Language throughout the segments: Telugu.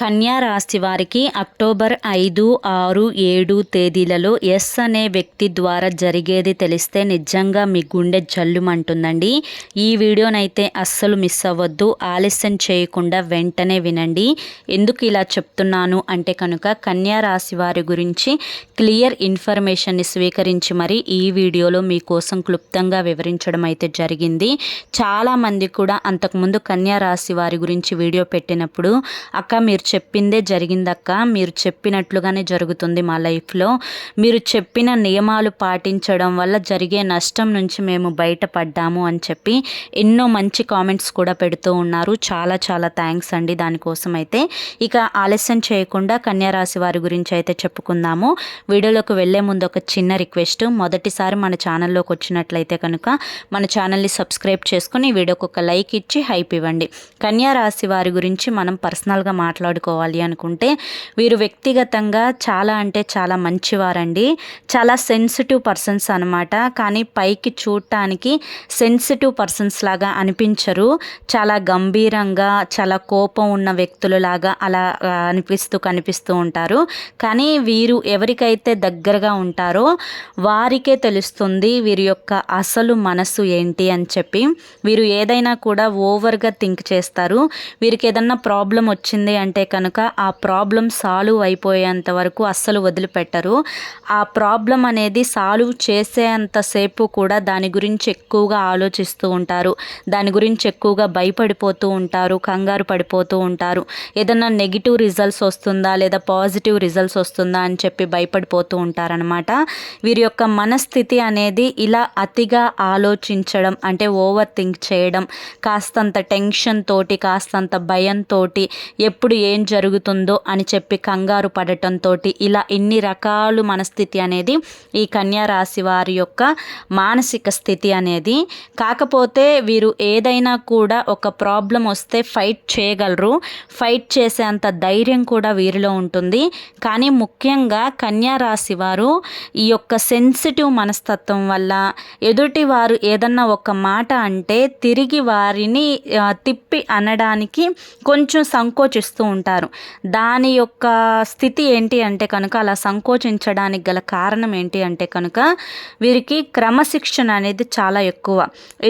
కన్యా రాశి వారికి అక్టోబర్ ఐదు ఆరు ఏడు తేదీలలో ఎస్ అనే వ్యక్తి ద్వారా జరిగేది తెలిస్తే నిజంగా మీ గుండె జల్లుమంటుందండి. ఈ వీడియోనైతే అస్సలు మిస్ అవ్వద్దు. ఆలస్యం చేయకుండా వెంటనే వినండి. ఎందుకు ఇలా చెప్తున్నాను అంటే కనుక కన్యా రాశి వారి గురించి క్లియర్ ఇన్ఫర్మేషన్ని స్వీకరించి మరి ఈ వీడియోలో మీకోసం క్లుప్తంగా వివరించడం అయితే జరిగింది. చాలామంది కూడా అంతకుముందు కన్యా రాశి వారి గురించి వీడియో పెట్టినప్పుడు అక్క మీరు చెప్పిందే జరిగిందక్క. మీరు చెప్పినట్లుగానే జరుగుతుంది మా లైఫ్లో. మీరు చెప్పిన నియమాలు పాటించడం వల్ల జరిగే నష్టం నుంచి మేము బయటపడ్డాము అని చెప్పి ఎన్నో మంచి కామెంట్స్ కూడా పెడుతూ ఉన్నారు. చాలా చాలా థ్యాంక్స్ అండి దానికోసం అయితే. ఇక ఆలస్యం చేయకుండా కన్యారాశి వారి గురించి అయితే చెప్పుకుందాము. వీడియోలోకి వెళ్ళే ముందు ఒక చిన్న రిక్వెస్ట్. మొదటిసారి మన ఛానల్లోకి వచ్చినట్లయితే కనుక మన ఛానల్ని సబ్స్క్రైబ్ చేసుకుని వీడియోకి ఒక లైక్ ఇచ్చి హైప్ ఇవ్వండి. కన్యా రాశి వారి గురించి మనం పర్సనల్గా మాట్లాడు మాట్లాడుకోవాలి అనుకుంటే వీరు వ్యక్తిగతంగా చాలా అంటే చాలా మంచివారండి. చాలా సెన్సిటివ్ పర్సన్స్ అనమాట కానీ పైకి చూడటానికి సెన్సిటివ్ పర్సన్స్ లాగా అనిపించరు. చాలా గంభీరంగా చాలా కోపం ఉన్న వ్యక్తులలాగా అలా అనిపిస్తూ కనిపిస్తూ ఉంటారు. కానీ వీరు ఎవరికైతే దగ్గరగా ఉంటారో వారికే తెలుస్తుంది వీరి యొక్క అసలు మనసు ఏంటి అని చెప్పి. వీరు ఏదైనా కూడా ఓవర్గా థింక్ చేస్తారు. వీరికి ఏదన్నా ప్రాబ్లం వచ్చింది అంటే కనుక ఆ ప్రాబ్లం సాల్వ్ అయిపోయేంత వరకు అస్సలు వదిలిపెట్టరు. ఆ ప్రాబ్లం అనేది సాల్వ్ చేసేంతసేపు కూడా దాని గురించి ఎక్కువగా ఆలోచిస్తూ ఉంటారు. దాని గురించి ఎక్కువగా భయపడిపోతూ ఉంటారు కంగారు పడిపోతూ ఉంటారు. ఏదన్నా నెగిటివ్ రిజల్ట్స్ వస్తుందా లేదా పాజిటివ్ రిజల్ట్స్ వస్తుందా అని చెప్పి భయపడిపోతూ ఉంటారనమాట వీరి యొక్క మనస్థితి అనేది ఇలా అతిగా ఆలోచించడం అంటే ఓవర్ థింక్ చేయడం కాస్తంత టెన్షన్ తోటి కాస్తంత భయంతో ఎప్పుడు ఏం జరుగుతుందో అని చెప్పి కంగారు పడటంతో ఇలా ఇన్ని రకాలు మనస్థితి అనేది ఈ కన్యా రాశి వారి యొక్క మానసిక స్థితి అనేది కాకపోతే వీరు ఏదైనా కూడా ఒక ప్రాబ్లం వస్తే ఫైట్ చేయగలరు. ఫైట్ చేసేంత ధైర్యం కూడా వీరిలో ఉంటుంది. కానీ ముఖ్యంగా కన్యా రాశి వారు ఈ యొక్క సెన్సిటివ్ మనస్తత్వం వల్ల ఎదుటి వారు ఏదన్నా ఒక మాట అంటే తిరిగి వారిని తిప్పి అనడానికి కొంచెం సంకోచిస్తూ ఉంటారు. దాని యొక్క స్థితి ఏంటి అంటే కనుక అలా సంకోచించడానికి గల కారణం ఏంటి అంటే కనుక వీరికి క్రమశిక్షణ అనేది చాలా ఎక్కువ.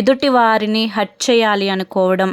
ఎదుటి వారిని హట్ చేయాలి అనుకోవడం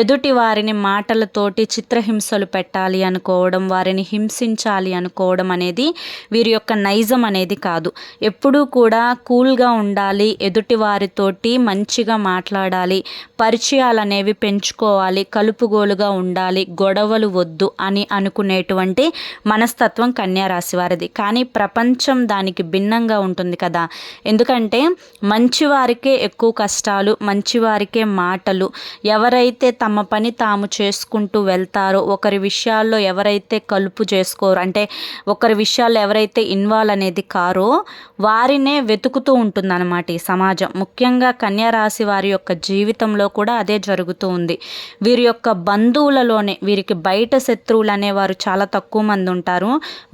ఎదుటి వారిని మాటలతోటి చిత్రహింసలు పెట్టాలి అనుకోవడం వారిని హింసించాలి అనుకోవడం అనేది వీరి యొక్క నైజం అనేది కాదు. ఎప్పుడూ కూడా కూల్గా ఉండాలి ఎదుటి వారితోటి మంచిగా మాట్లాడాలి పరిచయాలు అనేవి పెంచుకోవాలి కలుపుగోలుగా ఉండాలి గొడవలు వద్దు. అని అనుకునేటువంటి మనస్తత్వం కన్యారాశి వారిది. కానీ ప్రపంచం దానికి భిన్నంగా ఉంటుంది కదా. ఎందుకంటే మంచివారికే ఎక్కువ కష్టాలు మంచివారికే మాటలు. ఎవరైతే తమ పని తాము చేసుకుంటూ వెళ్తారో ఒకరి విషయాల్లో ఎవరైతే కలుపు చేసుకోరు అంటే ఒకరి విషయాల్లో ఎవరైతే ఇన్వాల్వ్ అనేది కారో వారినే వెతుకుతూ ఉంటుందన్నమాట ఈ సమాజం. ముఖ్యంగా కన్యారాశి వారి యొక్క జీవితంలో కూడా అదే జరుగుతూ ఉంది. వీరి యొక్క బంధువులలోనే వీరికి బయట శత్రువులు అనేవారు చాలా తక్కువ మంది ఉంటారు.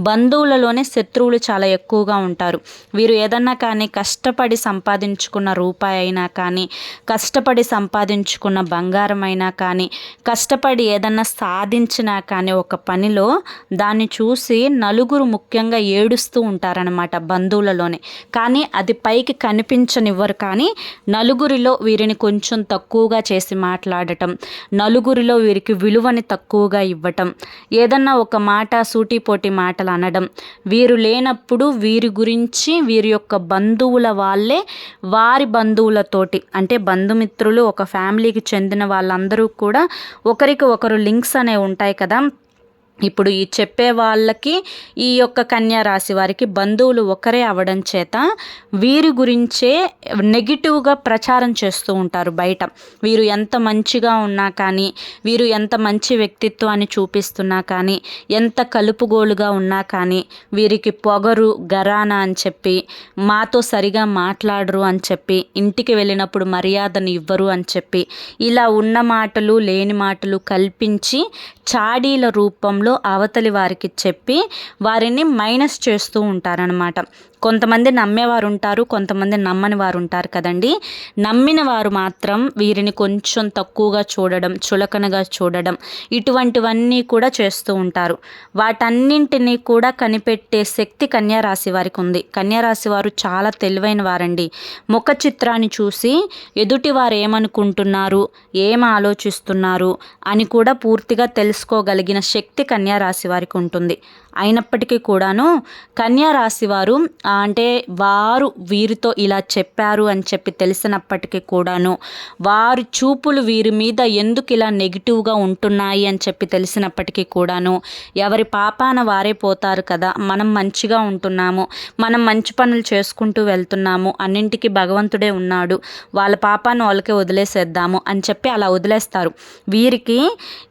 బంధువులలోనే శత్రువులు చాలా ఎక్కువగా ఉంటారు. వీరు ఏదన్నా కానీ కష్టపడి సంపాదించుకున్న రూపాయి అయినా కానీ కష్టపడి సంపాదించుకున్న బంగారం అయినా కానీ కష్టపడి ఏదన్నా సాధించినా కానీ ఒక పనిలో దాన్ని చూసి నలుగురు ముఖ్యంగా ఏడుస్తూ ఉంటారనమాట బంధువులలోనే. కానీ అది పైకి కనిపించనివ్వరు కానీ నలుగురిలో వీరిని కొంచెం తక్కువగా చేసి మాట్లాడటం నలుగురిలో వీరికి విలువని తక్కువగా ఇవ్వటం ఏదన్నా ఒక మాట సూటిపోటి మాటలు అనడం. వీరు లేనప్పుడు వీరి గురించి వీరి యొక్క బంధువుల వాళ్ళే వారి బంధువులతోటి అంటే బంధుమిత్రులు ఒక ఫ్యామిలీకి చెందిన వాళ్ళందరూ కూడా ఒకరికి ఒకరు లింక్స్ అనేవి ఉంటాయి కదా. ఇప్పుడు ఈ చెప్పే వాళ్ళకి ఈ యొక్క కన్యా రాశి వారికి బంధువులు ఒకరే అవడం చేత వీరి గురించే నెగిటివ్గా ప్రచారం చేస్తూ ఉంటారు బయట. వీరు ఎంత మంచిగా ఉన్నా కానీ వీరు ఎంత మంచి వ్యక్తిత్వాన్ని చూపిస్తున్నా కానీ ఎంత కలుపుగోలుగా ఉన్నా కానీ వీరికి పొగరు గరానా అని చెప్పి మాతో సరిగా మాట్లాడరు అని చెప్పి ఇంటికి వెళ్ళినప్పుడు మర్యాదను ఇవ్వరు అని చెప్పి ఇలా ఉన్న మాటలు లేని మాటలు కల్పించి చాడీల రూపంలో అవతలి వారికి చెప్పి వారిని మైనస్ చేస్తూ ఉంటారనమాట కొంతమంది నమ్మేవారు ఉంటారు కొంతమంది నమ్మని వారు ఉంటారు కదండి. నమ్మిన వారు మాత్రం వీరిని కొంచెం తక్కువగా చూడడం చులకనగా చూడడం ఇటువంటివన్నీ కూడా చేస్తూ ఉంటారు. వాటన్నింటినీ కూడా కనిపెట్టే శక్తి కన్యారాశి వారికి ఉంది. కన్యారాశి వారు చాలా తెలివైన వారండి ముఖ చిత్రాన్ని చూసి ఎదుటివారు ఏమనుకుంటున్నారు ఏం ఆలోచిస్తున్నారు అని కూడా పూర్తిగా తెలుసుకోగలిగిన శక్తి కన్యారాశి వారికి ఉంటుంది. అయినప్పటికీ కూడాను కన్యా రాశి వారు అంటే వారు వీరితో ఇలా చెప్పారు అని చెప్పి తెలిసినప్పటికీ కూడాను వారు చూపులు వీరి మీద ఎందుకు ఇలా నెగిటివ్గా ఉంటున్నాయి అని చెప్పి తెలిసినప్పటికీ కూడాను ఎవరి పాపాన వారే పోతారు కదా మనం మంచిగా ఉంటున్నాము మనం మంచి పనులు చేసుకుంటూ వెళ్తున్నాము అన్నింటికి భగవంతుడే ఉన్నాడు వాళ్ళ పాపాన్ని వాళ్ళకే వదిలేసేద్దాము అని చెప్పి అలా వదిలేస్తారు. వీరికి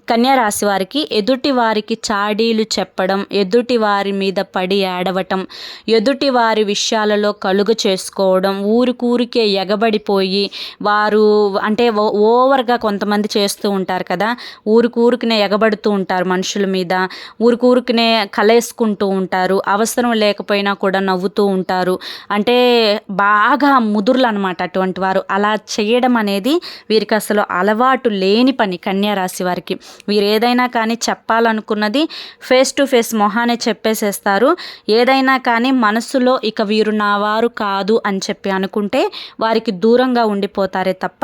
కన్యారాశి వారికి ఎదుటి వారికి చాడీలు చెప్పడం ఎదుటి వారి మీద పడి ఏడవటం ఎదుటి వారి విషయాలలో కలుగు చేసుకోవడం ఊరికూరికే ఎగబడిపోయి వారు అంటే ఓవర్గా కొంతమంది చేస్తూ ఉంటారు కదా. ఊరికూరికినే ఎగబడుతూ ఉంటారు మనుషుల మీద ఊరికూరికినే కలేసుకుంటూ ఉంటారు అవసరం లేకపోయినా కూడా నవ్వుతూ ఉంటారు. అంటే బాగా ముదురులు అనమాట అటువంటి వారు. అలా చేయడం అనేది వీరికి అసలు అలవాటు లేని పని కన్యారాశి వారికి. వీరు ఏదైనా కానీ చెప్పాలనుకున్నది ఫేస్ టు ఫేస్ మొహానే చెప్పేసేస్తారు. ఏదైనా కానీ మనసులో ఇక వీరు నా వారు కాదు అని చెప్పి అనుకుంటే వారికి దూరంగా ఉండిపోతారే తప్ప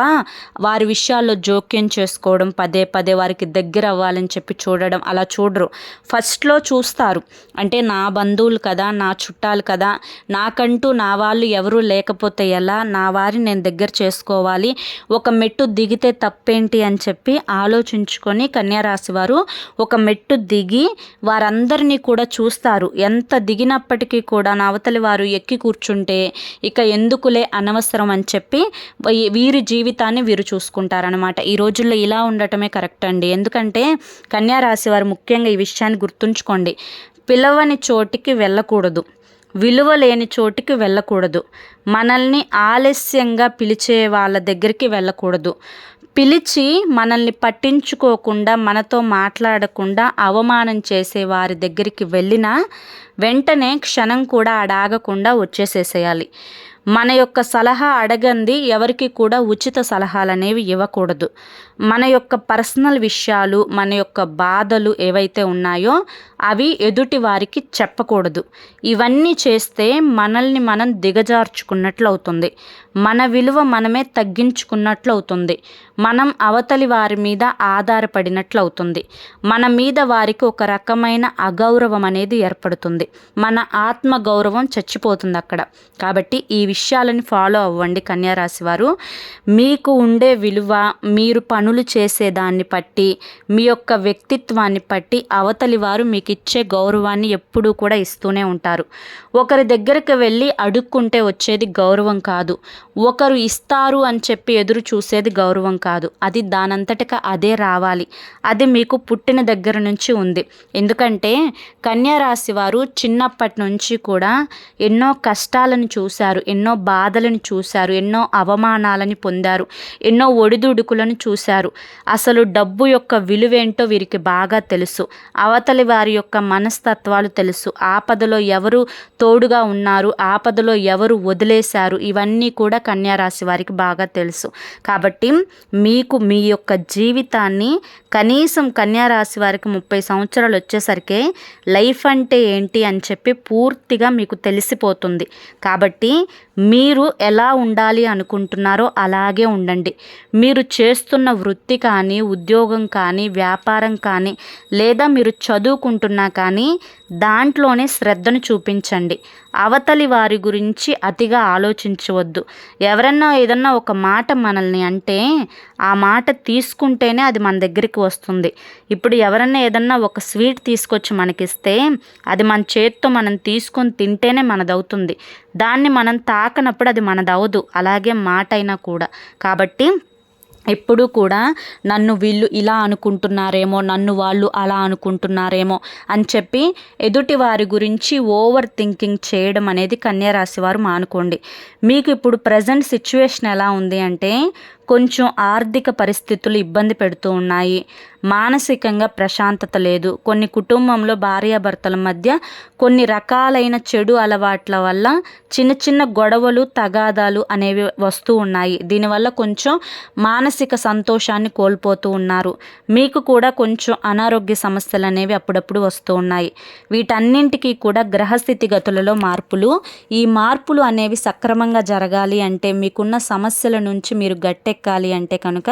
వారి విషయాల్లో జోక్యం చేసుకోవడం పదే పదే వారికి దగ్గర అవ్వాలని చెప్పి చూడడం అలా చూడరు. ఫస్ట్లో చూస్తారు. అంటే నా బంధువులు కదా నా చుట్టాలు కదా నాకంటూ నా వాళ్ళు ఎవరూ లేకపోతే ఎలా నా వారిని నేను దగ్గర చేసుకోవాలి ఒక మెట్టు దిగితే తప్పేంటి అని చెప్పి ఆలోచించుకొని కన్యారాశి వారు ఒక మెట్టు దిగి వారందరినీ కూడా చూస్తారు. ఎంత దిగినప్పటికీ కూడా నవతలి వారు ఎక్కి కూర్చుంటే ఇక ఎందుకులే అనవసరం అని చెప్పి వీరి జీవితాన్ని వీరు చూసుకుంటారనమాట ఈ రోజుల్లో ఇలా ఉండటమే కరెక్ట్ అండి. ఎందుకంటే కన్యారాశి వారు ముఖ్యంగా ఈ విషయాన్ని గుర్తుంచుకోండి. పిలవని చోటికి వెళ్ళకూడదు. విలువ లేని చోటికి వెళ్ళకూడదు. మనల్ని ఆలస్యంగా పిలిచే వాళ్ళ దగ్గరికి వెళ్ళకూడదు. పిలిచి మనల్ని పట్టించుకోకుండా మనతో మాట్లాడకుండా అవమానం చేసే వారి దగ్గరికి వెళ్ళినా వెంటనే క్షణం కూడా అడాగకుండా వచ్చేసేసేయాలి. మన యొక్క సలహా అడగంది ఎవరికి కూడా ఉచిత సలహాలు అనేవి ఇవ్వకూడదు. మన యొక్క పర్సనల్ విషయాలు మన యొక్క బాధలు ఏవైతే ఉన్నాయో అవి ఎదుటి వారికి చెప్పకూడదు. ఇవన్నీ చేస్తే మనల్ని మనం దిగజార్చుకున్నట్లు అవుతుంది మన విలువ మనమే తగ్గించుకున్నట్లు అవుతుంది మనం అవతలి వారి మీద ఆధారపడినట్లు అవుతుంది మన మీద వారికి ఒక రకమైన అగౌరవం అనేది ఏర్పడుతుంది. మన ఆత్మ గౌరవం చచ్చిపోతుంది అక్కడ. కాబట్టి ఈ విషయాలని ఫాలో అవ్వండి కన్యారాశి వారు. మీకు ఉండే విలువ మీరు పనులు చేసేదాన్ని బట్టి మీ యొక్క వ్యక్తిత్వాన్ని బట్టి అవతలి వారు మీకు ఇచ్చే గౌరవాన్ని ఎప్పుడూ కూడా ఇస్తూనే ఉంటారు. ఒకరి దగ్గరికి వెళ్ళి అడుక్కుంటే వచ్చేది గౌరవం కాదు. ఒకరు ఇస్తారు అని చెప్పి ఎదురు చూసేది గౌరవం కాదు. అది దానంతటిక అదే రావాలి. అది మీకు పుట్టిన దగ్గర నుంచి ఉంది. ఎందుకంటే కన్యారాశి వారు చిన్నప్పటి నుంచి కూడా ఎన్నో కష్టాలను చూశారు. ఎన్నో బాధలను చూశారు. ఎన్నో అవమానాలని పొందారు. ఎన్నో ఒడిదుడుకులను చూశారు. అసలు డబ్బు యొక్క విలువేంటో వీరికి బాగా తెలుసు. అవతలి వారి యొక్క మనస్తత్వాలు తెలుసు. ఆపదలో ఎవరు తోడుగా ఉన్నారు? ఆపదలో ఎవరు వదిలేశారు? ఇవన్నీ కూడా కన్యారాశి వారికి బాగా తెలుసు. కాబట్టి మీకు మీ యొక్క జీవితాన్ని కనీసం కన్యారాశి వారికి ముప్పై సంవత్సరాలు వచ్చేసరికి లైఫ్ అంటే ఏంటి అని చెప్పి పూర్తిగా మీకు తెలిసిపోతుంది. కాబట్టి మీరు ఎలా ఉండాలి అనుకుంటున్నారో అలాగే ఉండండి. మీరు చేస్తున్న వృత్తి కానీ ఉద్యోగం కానీ వ్యాపారం కానీ లేదా మీరు చదువుకుంటున్న కానీ దాంట్లోనే శ్రద్ధను చూపించండి. అవతలి వారి గురించి అతిగా ఆలోచించవద్దు. ఎవరన్నా ఏదన్నా ఒక మాట మనల్ని అంటే ఆ మాట తీసుకుంటేనే అది మన దగ్గరికి వస్తుంది. ఇప్పుడు ఎవరన్నా ఏదన్నా ఒక స్వీట్ తీసుకొచ్చి మనకిస్తే అది మన చేత్తో మనం తీసుకొని తింటేనే మనదవుతుంది. దాన్ని మనం తాకనప్పుడు అది మనదవదు అలాగే మాట అయినా కూడా. కాబట్టి ఎప్పుడూ కూడా నన్ను వీళ్ళు ఇలా అనుకుంటున్నారేమో నన్ను వాళ్ళు అలా అనుకుంటున్నారేమో అని చెప్పి ఎదుటి వారి గురించి ఓవర్ థింకింగ్ చేయడం అనేది కన్యారాశి వారు మానుకోండి. మీకు ఇప్పుడు ప్రజెంట్ సిచ్యువేషన్ ఎలా ఉంది అంటే కొంచెం ఆర్థిక పరిస్థితులు ఇబ్బంది పెడుతూ ఉన్నాయి. మానసికంగా ప్రశాంతత లేదు. కొన్ని కుటుంబంలో భార్యాభర్తల మధ్య కొన్ని రకాలైన చెడు అలవాట్ల వల్ల చిన్న చిన్న గొడవలు తగాదాలు అనేవి వస్తూ ఉన్నాయి. దీనివల్ల కొంచెం మానసిక సంతోషాన్ని కోల్పోతూ ఉన్నారు. మీకు కూడా కొంచెం అనారోగ్య సమస్యలు అనేవి అప్పుడప్పుడు వస్తూ ఉన్నాయి. వీటన్నింటికీ కూడా గ్రహస్థితి గతులలో మార్పులు ఈ మార్పులు అనేవి సక్రమంగా జరగాలి అంటే మీకున్న సమస్యల నుంచి మీరు ఎక్కాలి అంటే కనుక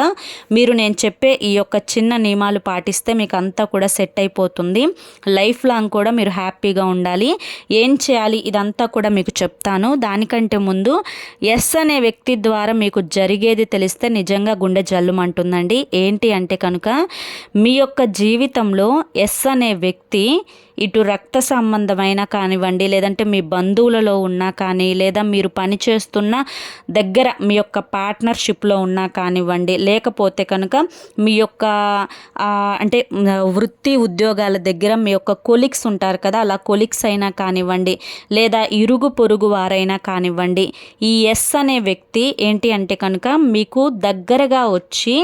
మీరు నేను చెప్పే ఈ యొక్క చిన్న నియమాలు పాటిస్తే మీకు అంతా కూడా సెట్ అయిపోతుంది. లైఫ్ లాంగ్ కూడా మీరు హ్యాపీగా ఉండాలి. ఏం చేయాలి? ఇదంతా కూడా మీకు చెప్తాను. దానికంటే ముందు ఎస్ అనే వ్యక్తి ద్వారా మీకు జరిగేది తెలిస్తే నిజంగా గుండె జల్లుమంటుందండి. ఏంటి అంటే కనుక మీ యొక్క జీవితంలో ఎస్ అనే వ్యక్తి ఇటు రక్త సంబంధమైన కానివ్వండి లేదంటే మీ బంధువులలో ఉన్నా కానీ లేదా మీరు పనిచేస్తున్న దగ్గర మీ యొక్క పార్ట్నర్షిప్లో ఉన్నా కానివ్వండి లేకపోతే కనుక మీ యొక్క అంటే వృత్తి ఉద్యోగాల దగ్గర మీ యొక్క కొలిక్స్ ఉంటారు కదా అలా కొలిక్స్ అయినా కానివ్వండి లేదా ఇరుగు పొరుగు వారైనా కానివ్వండి ఈ ఎస్ అనే వ్యక్తి ఏంటి అంటే కనుక మీకు దగ్గరగా వచ్చి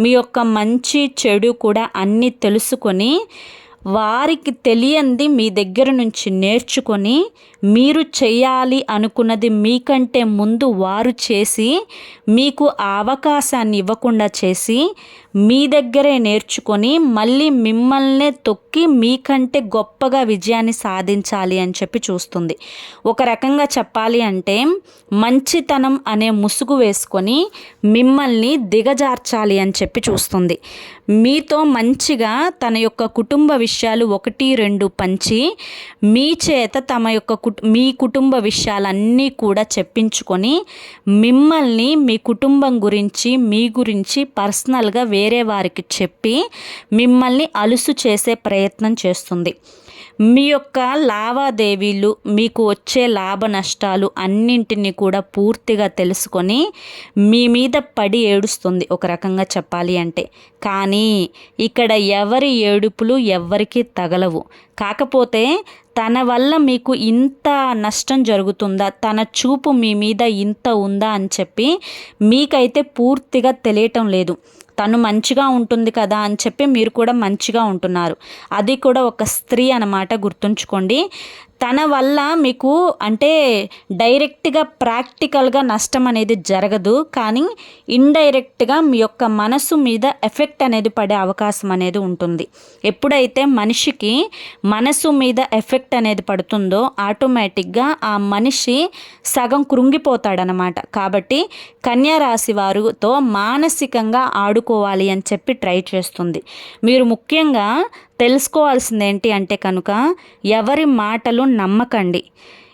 మీ యొక్క మంచి చెడు కూడా అన్నీ తెలుసుకొని వారికి తెలియంది మీ దగ్గర నుంచి నేర్చుకొని మీరు చేయాలి అనుకున్నది మీకంటే ముందు వారు చేసి మీకు ఆ అవకాశాన్ని ఇవ్వకుండా చేసి మీ దగ్గరే నేర్చుకొని మళ్ళీ మిమ్మల్నే తొక్కి మీకంటే గొప్పగా విజయాన్ని సాధించాలి అని చెప్పి చూస్తుంది. ఒక రకంగా చెప్పాలి అంటే మంచితనం అనే ముసుగు వేసుకొని మిమ్మల్ని దిగజార్చాలి అని చెప్పి చూస్తుంది. మీతో మంచిగా తన యొక్క కుటుంబ విషయాలు ఒకటి రెండు పంచి మీ చేత తమ యొక్క మీ కుటుంబ విషయాలన్నీ కూడా చెప్పించుకొని మిమ్మల్ని మీ కుటుంబం గురించి మీ గురించి పర్సనల్గా వేరే వేరే వారికి చెప్పి మిమ్మల్ని అలుసు చేసే ప్రయత్నం చేస్తుంది. మీ యొక్క లావాదేవీలు మీకు వచ్చే లాభ నష్టాలు అన్నింటినీ కూడా పూర్తిగా తెలుసుకొని మీ మీద పడి ఏడుస్తుంది ఒక రకంగా చెప్పాలి అంటే. కానీ ఇక్కడ ఎవరి ఏడుపులు ఎవ్వరికీ తగలవు. కాకపోతే తన వల్ల మీకు ఇంత నష్టం జరుగుతుందా తన చూపు మీ మీద ఇంత ఉందా అని చెప్పి మీకైతే పూర్తిగా తెలియటం లేదు. తను మంచిగా ఉంటుంది కదా అని చెప్పి మీరు కూడా మంచిగా ఉంటున్నారు. అది కూడా ఒక స్త్రీ అనమాట గుర్తుంచుకోండి. తన వల్ల మీకు అంటే డైరెక్ట్గా ప్రాక్టికల్గా నష్టం అనేది జరగదు. కానీ ఇండైరెక్ట్గా మీ యొక్క మనసు మీద ఎఫెక్ట్ అనేది పడే అవకాశం అనేది ఉంటుంది. ఎప్పుడైతే మనిషికి మనసు మీద ఎఫెక్ట్ అనేది పడుతుందో ఆటోమేటిక్గా ఆ మనిషి సగం కృంగిపోతాడనమాట. కాబట్టి కన్యారాశి వారితో మానసికంగా ఆడుకోవాలి అని చెప్పి ట్రై చేస్తుంది. మీరు ముఖ్యంగా తెలుసుకోవాల్సింది ఏంటి అంటే కనుక ఎవరి మాటలు నమ్మకండి.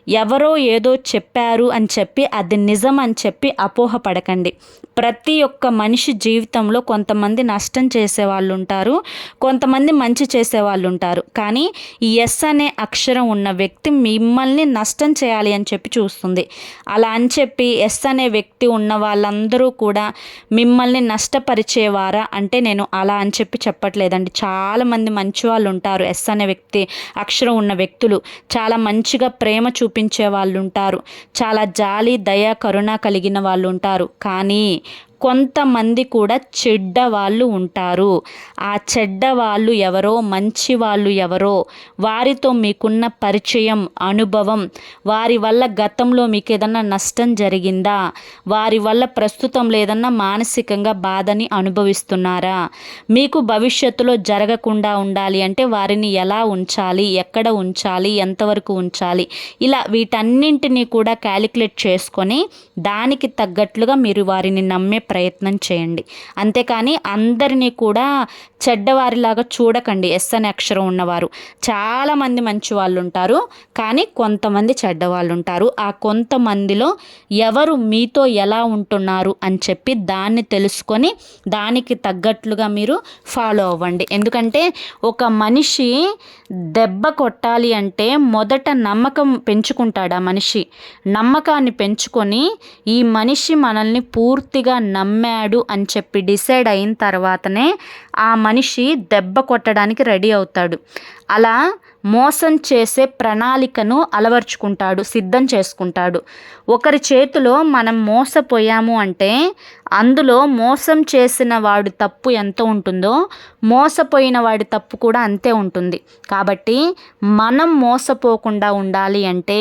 ఎవరో ఏదో చెప్పారు అని చెప్పి అది నిజం అని చెప్పి అపోహపడకండి. ప్రతి ఒక్క మనిషి జీవితంలో కొంతమంది నష్టం చేసే వాళ్ళు ఉంటారు కొంతమంది మంచి చేసే వాళ్ళు ఉంటారు కానీ ఎస్ అనే అక్షరం ఉన్న వ్యక్తి మిమ్మల్ని నష్టం చేయాలి అని చెప్పి చూస్తుంది. అలా అని చెప్పి ఎస్ అనే వ్యక్తి ఉన్న వాళ్ళందరూ కూడా మిమ్మల్ని నష్టపరిచేవారా అంటే నేను అలా అని చెప్పి చెప్పట్లేదండి. చాలామంది మంచి వాళ్ళు ఉంటారు ఎస్ అనే వ్యక్తి అక్షరం ఉన్న వ్యక్తులు. చాలా మంచిగా ప్రేమ చూపించే వాళ్ళు ఉంటారు చాలా జాలి దయ కరుణ కలిగిన వాళ్ళు ఉంటారు కానీ కొంతమంది కూడా చెడ్డ వాళ్ళు ఉంటారు. ఆ చెడ్డ వాళ్ళు ఎవరో మంచి వాళ్ళు ఎవరో వారితో మీకున్న పరిచయం అనుభవం వారి వల్ల గతంలో మీకు ఏదన్నా నష్టం జరిగిందా? వారి వల్ల ప్రస్తుతం లేదన్నా మానసికంగా బాధని అనుభవిస్తున్నారా? మీకు భవిష్యత్తులో జరగకుండా ఉండాలి అంటే వారిని ఎలా ఉంచాలి? ఎక్కడ ఉంచాలి? ఎంతవరకు ఉంచాలి? ఇలా వీటన్నింటినీ కూడా క్యాలిక్యులేట్ చేసుకొని దానికి తగ్గట్లుగా మీరు వారిని నమ్మే ప్రయత్నం చేయండి. అంతేకాని అందరినీ కూడా చెడ్డవారిలాగా చూడకండి. ఎస్ అనే అక్షరం ఉన్నవారు. చాలామంది మంచి వాళ్ళు ఉంటారు కానీ కొంతమంది చెడ్డవాళ్ళు ఉంటారు ఆ కొంతమందిలో ఎవరు మీతో ఎలా ఉంటున్నారు అని చెప్పి దాన్ని తెలుసుకొని దానికి తగ్గట్లుగా మీరు ఫాలో అవ్వండి. ఎందుకంటే ఒక మనిషి దెబ్బ కొట్టాలి అంటే మొదట నమ్మకం పెంచుకుంటాడు ఆ మనిషి. నమ్మకాన్ని పెంచుకొని ఈ మనిషి మనల్ని పూర్తిగా నమ్మ నమ్మాడు అని చెప్పి డిసైడ్ అయిన తర్వాతనే ఆ మనిషి దెబ్బ కొట్టడానికి రెడీ అవుతాడు. అలా మోసం చేసే ప్రణాళికను అలవర్చుకుంటాడు సిద్ధం చేసుకుంటాడు. ఒకరి చేతిలో మనం మోసపోయాము అంటే అందులో మోసం చేసిన వాడు తప్పు ఎంత ఉంటుందో మోసపోయిన వాడి తప్పు కూడా అంతే ఉంటుంది. కాబట్టి మనం మోసపోకుండా ఉండాలి అంటే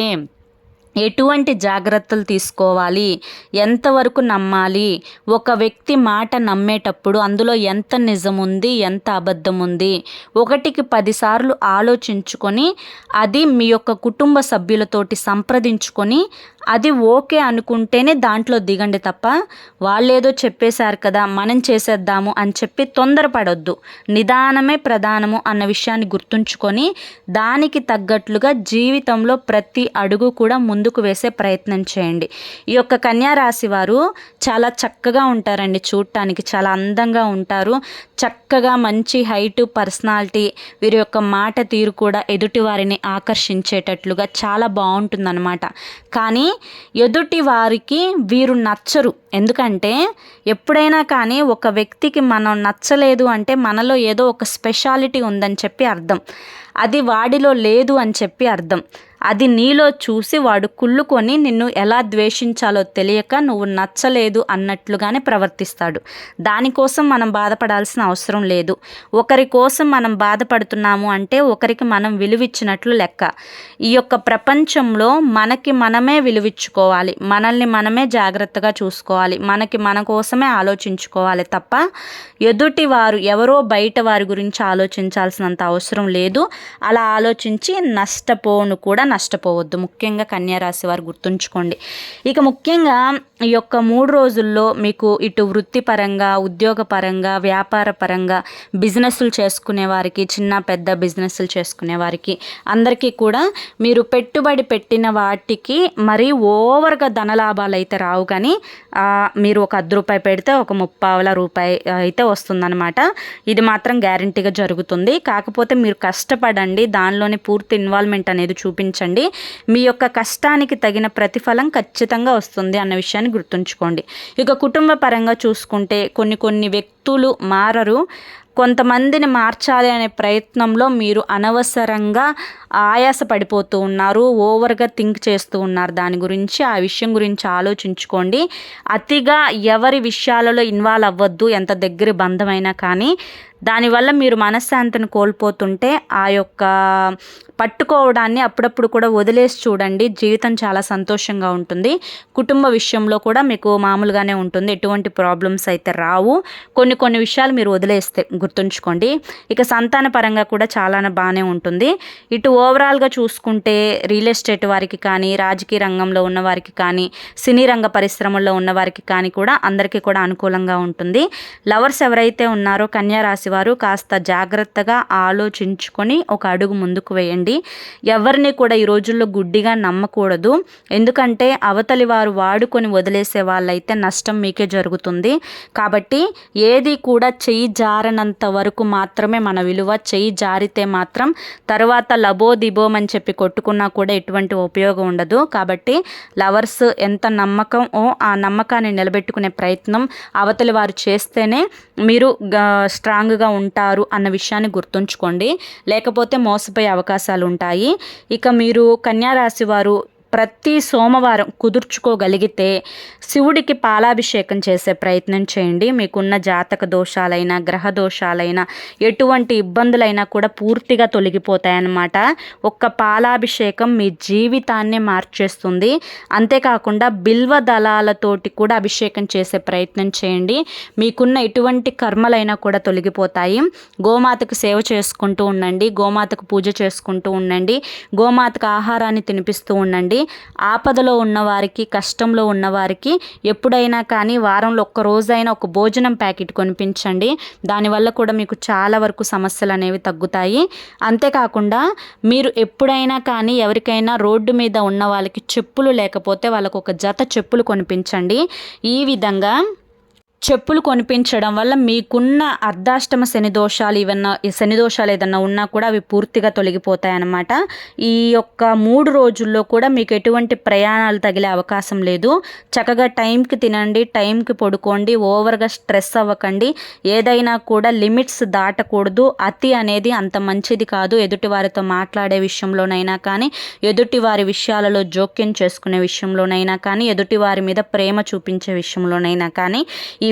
ఎటువంటి జాగ్రత్తలు తీసుకోవాలి? ఎంతవరకు నమ్మాలి? ఒక వ్యక్తి మాట నమ్మేటప్పుడు అందులో ఎంత నిజం ఉంది ఎంత అబద్ధం ఉంది ఒకటికి పదిసార్లు ఆలోచించుకొని అది మీ యొక్క కుటుంబ సభ్యులతోటి సంప్రదించుకొని అది ఓకే అనుకుంటేనే దాంట్లో దిగండి తప్ప వాళ్ళేదో చెప్పేశారు కదా మనం చేసేద్దాము అని చెప్పి తొందరపడొద్దు. నిదానమే ప్రధానము అన్న విషయాన్ని గుర్తుంచుకొని దానికి తగ్గట్లుగా జీవితంలో ప్రతి అడుగు కూడా ముందు ముందుకు వేసే ప్రయత్నం చేయండి. ఈ యొక్క కన్యా రాశి వారు చాలా చక్కగా ఉంటారండి చూడటానికి చాలా అందంగా ఉంటారు. చక్కగా మంచి హైట్ పర్సనాలిటీ వీరి యొక్క మాట తీరు కూడా ఎదుటి వారిని ఆకర్షించేటట్లుగా చాలా బాగుంటుందన్నమాట. కానీ ఎదుటి వారికి వీరు నచ్చరు. ఎందుకంటే ఎప్పుడైనా కానీ ఒక వ్యక్తికి మనం నచ్చలేదు అంటే మనలో ఏదో ఒక స్పెషాలిటీ ఉందని చెప్పి అర్థం. అది వాడిలో లేదు అని చెప్పి అర్థం. అది నీలో చూసి వాడు కుళ్ళుకొని నిన్ను ఎలా ద్వేషించాలో తెలియక నువ్వు నచ్చలేదు అన్నట్లుగానే ప్రవర్తిస్తాడు. దానికోసం మనం బాధపడాల్సిన అవసరం లేదు. ఒకరి కోసం మనం బాధపడుతున్నాము అంటే ఒకరికి మనం విలువిచ్చినట్లు లెక్క. ఈ యొక్క ప్రపంచంలో మనకి మనమే విలువిచ్చుకోవాలి. మనల్ని మనమే జాగ్రత్తగా చూసుకోవాలి. మనకి మన కోసమే ఆలోచించుకోవాలి తప్ప ఎదుటి వారు ఎవరో బయట వారి గురించి ఆలోచించాల్సినంత అవసరం లేదు. అలా ఆలోచించి నష్టపోను కూడా నష్టపోవద్దు. ముఖ్యంగా కన్యారాశి వారు గుర్తుంచుకోండి. ఇక ముఖ్యంగా ఈ యొక్క మూడు రోజుల్లో మీకు ఇటు వృత్తిపరంగా ఉద్యోగపరంగా వ్యాపార పరంగా బిజినెస్లు చేసుకునే వారికి చిన్న పెద్ద బిజినెస్లు చేసుకునే వారికి అందరికీ కూడా మీరు పెట్టుబడి పెట్టిన వాటికి మరీ ఓవర్గా ధనలాభాలు అయితే రావు కానీ మీరు ఒక అర్ధ రూపాయి పెడితే ఒక ముప్పావల రూపాయి అయితే వస్తుందన్నమాట. ఇది మాత్రం గ్యారంటీగా జరుగుతుంది. కాకపోతే మీరు కష్టపడండి. దానిలోని పూర్తి ఇన్వాల్వ్మెంట్ అనేది చూపించండి. మీ యొక్క కష్టానికి తగిన ప్రతిఫలం ఖచ్చితంగా వస్తుంది అన్న విషయాన్ని గుర్తుంచుకోండి. ఇక కుటుంబ పరంగా చూసుకుంటే కొన్ని కొన్ని వ్యక్తులు మారరు. కొంతమందిని మార్చాలి అనే ప్రయత్నంలో మీరు అనవసరంగా ఆయాస పడిపోతూ ఉన్నారు ఓవర్గా థింక్ చేస్తూ ఉన్నారు. దాని గురించి ఆ విషయం గురించి ఆలోచించుకోండి. అతిగా ఎవరి విషయాలలో ఇన్వాల్వ్ అవ్వద్దు ఎంత దగ్గర బంధమైనా కానీ. దానివల్ల మీరు మనశ్శాంతిని కోల్పోతుంటే ఆ యొక్క పట్టుకోవడాన్ని అప్పుడప్పుడు కూడా వదిలేసి చూడండి. జీవితం చాలా సంతోషంగా ఉంటుంది. కుటుంబ విషయంలో కూడా మీకు మామూలుగానే ఉంటుంది. ఎటువంటి ప్రాబ్లమ్స్ అయితే రావు. కొన్ని కొన్ని విషయాలు మీరు వదిలేస్తే గుర్తుంచుకోండి. ఇక సంతాన పరంగా కూడా చాలా బాగానే ఉంటుంది. ఇటు ఓవరాల్గా చూసుకుంటే రియల్ ఎస్టేట్ వారికి కానీ రాజకీయ రంగంలో ఉన్న వారికి కానీ సినీ రంగ పరిశ్రమల్లో ఉన్న వారికి కానీ కూడా అందరికీ కూడా అనుకూలంగా ఉంటుంది. లవర్స్ ఎవరైతే ఉన్నారో కన్యా రాశి వారు కాస్త జాగ్రత్తగా ఆలోచించుకొని ఒక అడుగు ముందుకు వేయండి. ఎవరిని కూడా ఈ రోజుల్లో గుడ్డిగా నమ్మకూడదు. ఎందుకంటే అవతలి వారు వాడుకొని వదిలేసే వాళ్ళైతే నష్టం మీకే జరుగుతుంది. కాబట్టి ఏది కూడా చెయ్యి జారనంత వరకు మాత్రమే మన విలువ చెయ్యి జారితే మాత్రం తర్వాత లబో దిబోమని అని చెప్పి కొట్టుకున్నా కూడా ఎటువంటి ఉపయోగం ఉండదు. కాబట్టి లవర్స్ ఎంత నమ్మకం ఓ ఆ నమ్మకాన్ని నిలబెట్టుకునే ప్రయత్నం అవతలి వారు చేస్తేనే మీరు స్ట్రాంగ్గా ఉంటారు అన్న విషయాన్ని గుర్తుంచుకోండి. లేకపోతే మోసపోయే అవకాశాలు ఉంటాయి ఇక మీరు కన్యారాశి వారు ప్రతి సోమవారం కుదుర్చుకోగలిగితే శివుడికి పాలాభిషేకం చేసే ప్రయత్నం చేయండి. మీకున్న జాతక దోషాలైనా గ్రహ దోషాలైనా ఎటువంటి ఇబ్బందులైనా కూడా పూర్తిగా తొలగిపోతాయన్నమాట. ఒక్క పాలాభిషేకం మీ జీవితాన్ని మార్చేస్తుంది. అంతేకాకుండా బిల్వ దళాలతోటి కూడా అభిషేకం చేసే ప్రయత్నం చేయండి. మీకున్న ఎటువంటి కర్మలైనా కూడా తొలగిపోతాయి. గోమాతకు సేవ చేసుకుంటూ ఉండండి. గోమాతకు పూజ చేసుకుంటూ ఉండండి. గోమాతకు ఆహారాన్ని తినిపిస్తూ ఉండండి. ఆపదలో ఉన్నవారికి కష్టంలో ఉన్నవారికి ఎప్పుడైనా కానీ వారంలో ఒక్క రోజైనా ఒక భోజనం ప్యాకెట్ కొనిపించండి. దానివల్ల కూడా మీకు చాలా వరకు సమస్యలు అనేవి తగ్గుతాయి. అంతేకాకుండా మీరు ఎప్పుడైనా కానీ ఎవరికైనా రోడ్డు మీద ఉన్న వాళ్ళకి చెప్పులు లేకపోతే వాళ్ళకు ఒక జత చెప్పులు కొనిపించండి. ఈ విధంగా చెప్పులు కొనిపించడం వల్ల మీకున్న అర్ధాష్టమ శని దోషాలు ఏమన్నా శని దోషాలు ఏదన్నా ఉన్నా కూడా అవి పూర్తిగా తొలగిపోతాయి అన్నమాట ఈ యొక్క మూడు రోజుల్లో కూడా మీకు ఎటువంటి ప్రయాణాలు తగిలే అవకాశం లేదు. చక్కగా టైంకి తినండి టైంకి పడుకోండి ఓవర్గా స్ట్రెస్ అవ్వకండి. ఏదైనా కూడా లిమిట్స్ దాటకూడదు. అతి అనేది అంత మంచిది కాదు. ఎదుటి వారితో మాట్లాడే విషయంలోనైనా కానీ ఎదుటి వారి విషయాలలో జోక్యం చేసుకునే విషయంలోనైనా కానీ ఎదుటి వారి మీద ప్రేమ చూపించే విషయంలోనైనా కానీ ఈ